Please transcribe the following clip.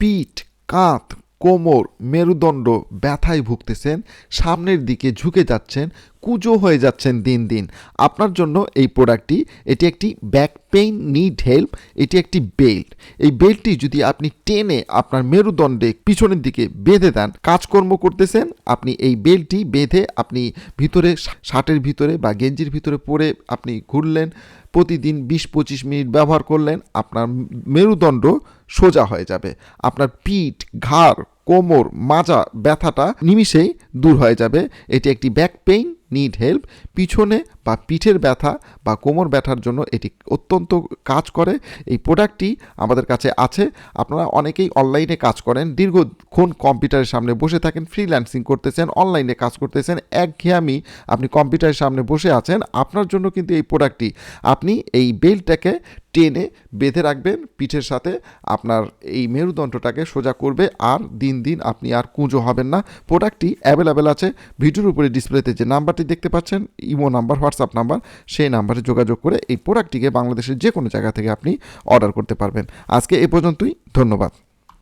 পিঠ কাঁধ কোমর মেরুদণ্ড ব্যথায় ভুগতেছেন সামনের দিকে ঝুঁকে যাচ্ছেন কুজো হয়ে যাচ্ছেন দিন দিন। আপনার জন্য এই প্রোডাক্টটি এটি একটি ব্যাক পেইন নিড হেল্প এটি একটি বেল্ট এই বেল্টটি যদি আপনি টেনে আপনার মেরুদণ্ডে পিছনের দিকে বেঁধে দেন, কাজকর্ম করতেছেন, আপনি এই বেল্টটি বেঁধে আপনি ভিতরে শার্টের ভিতরে বা গেঞ্জির ভিতরে পরে আপনি ঘুরলেন, প্রতিদিন বিশ পঁচিশ মিনিট ব্যবহার করলেন, আপনার মেরুদণ্ড সোজা হয়ে যাবে। আপনার পিঠ, ঘাড় কোমর মাজা ব্যথাটা নিমিষেই দূর হয়ে যাবে। এটি একটি ব্যাক পেইন নিড হেল্প পিছনে বা পিঠের ব্যথা বা কোমর ব্যথার জন্য এটি অত্যন্ত কাজ করে। এই প্রোডাক্টটি আমাদের কাছে আছে। আপনারা অনেকেই অনলাইনে কাজ করেন, দীর্ঘক্ষণ কম্পিউটারের সামনে বসে থাকেন ফ্রিল্যান্সিং করতেছেন অনলাইনে কাজ করতেছেন, একঘেয়ামি আপনি কম্পিউটারের সামনে বসে আছেন। আপনার জন্য কিন্তু এই প্রোডাক্টটি আপনি এই বেল্টটাকে টেনে বেঁধে রাখবেন পিঠের সাথে। আপনার এই মেরুদণ্ডটাকে সোজা করবে আর দিন দিন আপনি আর কুঁজো হবেন না। প্রোডাক্টটি অ্যাভেলেবেল আছে। ভিডিওর উপরে ডিসপ্লেতে যে নাম্বারটি দেখতে পাচ্ছেন, ইমো নাম্বার, হোয়াটসঅ্যাপ নাম্বার, সেই নাম্বারে যোগাযোগ করে এই প্রোডাক্টটিকে বাংলাদেশের যে কোনো জায়গা থেকে আপনি অর্ডার করতে পারবেন। আজকে এ পর্যন্তই। ধন্যবাদ।